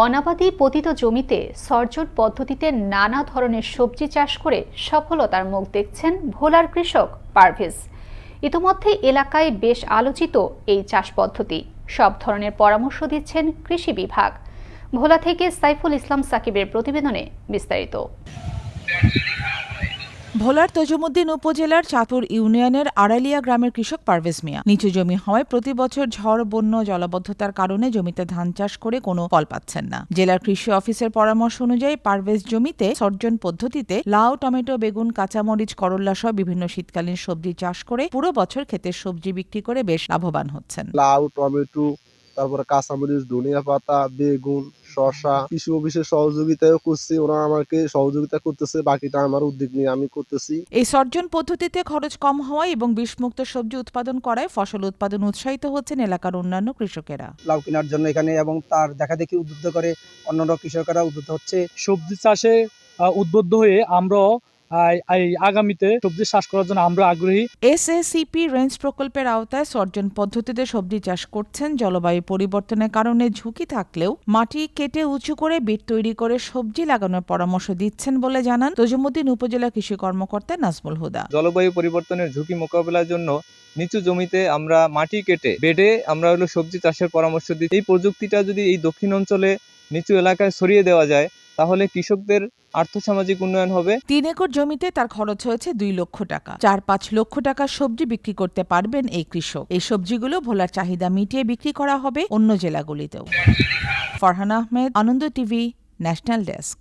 অনাবাদি পতিত জমিতে সরজট পদ্ধতিতে নানা ধরনের সবজি চাষ করে সফলতার মুখ দেখছেন ভোলার কৃষক পারভেজ। ইতোমধ্যে এলাকায় বেশ আলোচিত এই চাষ পদ্ধতি। সব ধরনের পরামর্শ দিচ্ছেন কৃষি বিভাগ। ভোলা থেকে সাইফুল ইসলাম সাকিবের প্রতিবেদনে বিস্তারিত। ভোলার তজুমুদ্দিন উপজেলার চাতুর ইউনিয়নের আড়ালিয়া গ্রামের কৃষক পারভেজ মিয়া। নিচু জমি হওয়ায় প্রতি বছর ঝড়, বন্য, জলাবদ্ধতার কারণে জমিতে ধান চাষ করে কোনো ফল পাচ্ছেন না। জেলার কৃষি অফিসের পরামর্শ অনুযায়ী পারভেজ জমিতে সর্জন পদ্ধতিতে লাউ, টমেটো, বেগুন, কাঁচামরিচ, করল্লা সহ বিভিন্ন শীতকালীন সবজি চাষ করে পুরো বছর ক্ষেতের সবজি বিক্রি করে বেশ লাভবান হচ্ছেন। লাউ, টমেটো তারপরে কাঁচামরিচ ধনিয়া পাতা বেগুন শসা কৃষি অফিসের সহযোগিতাও করছি ওরা আমাকে সহযোগিতা করতেছে বাকিটা আমার উদ্যোগ নিয়ে আমি করতেছি। এই সর্জন পদ্ধতিতে খরচ কম হওয়ায় এবং বিষমুক্ত সবজি উৎপাদন করায় ফসল উৎপাদন উৎসাহিত হচ্ছেন এলাকার অন্যান্য কৃষকেরা। লাউ কেনার জন্য এখানে এবং তার দেখা দেখি উদ্বুদ্ধ করে অন্যান্য কৃষকেরা উদ্বুদ্ধ হচ্ছে। সবজি চাষে আহ, উদ্বুদ্ধ হয়ে আমরাও আগামীতে সবজি চাষ করার জন্য আমরা আগ্রহী। এসএসিপি রেঞ্জ প্রকল্পের আওতায় সর্জন পদ্ধতিতে সবজি চাষ করছেন জলবায়ু পরিবর্তনের কারণে ঝুঁকি থাকলেও মাটি কেটে উঁচু করে বিট তৈরি করে সবজি লাগানোর পরামর্শ দিচ্ছেন বলে জানান তজুমুদ্দিন উপজেলা কৃষি কর্মকর্তা নাজমুল হুদা। জলবায়ু পরিবর্তনের ঝুঁকি মোকাবেলার জন্য নিচু জমিতে আমরা মাটি কেটে বেডে আমরা হলো সবজি চাষের পরামর্শ দিই এই প্রযুক্তিটা যদি এই দক্ষিণ অঞ্চলে নিচু এলাকায় ছড়িয়ে দেওয়া যায় তাহলে কৃষকদের আর্থসামাজিক উন্নয়ন হবে। তিন একর জমিতে তার খরচ হয়েছে দুই লক্ষ টাকা। চার পাঁচ লক্ষ টাকা সবজি বিক্রি করতে পারবেন এই কৃষক। এই সবজিগুলো ভোলার চাহিদা মিটিয়ে বিক্রি করা হবে অন্য জেলাগুলিতেও। Farhan Ahmed, Ananda TV, national desk.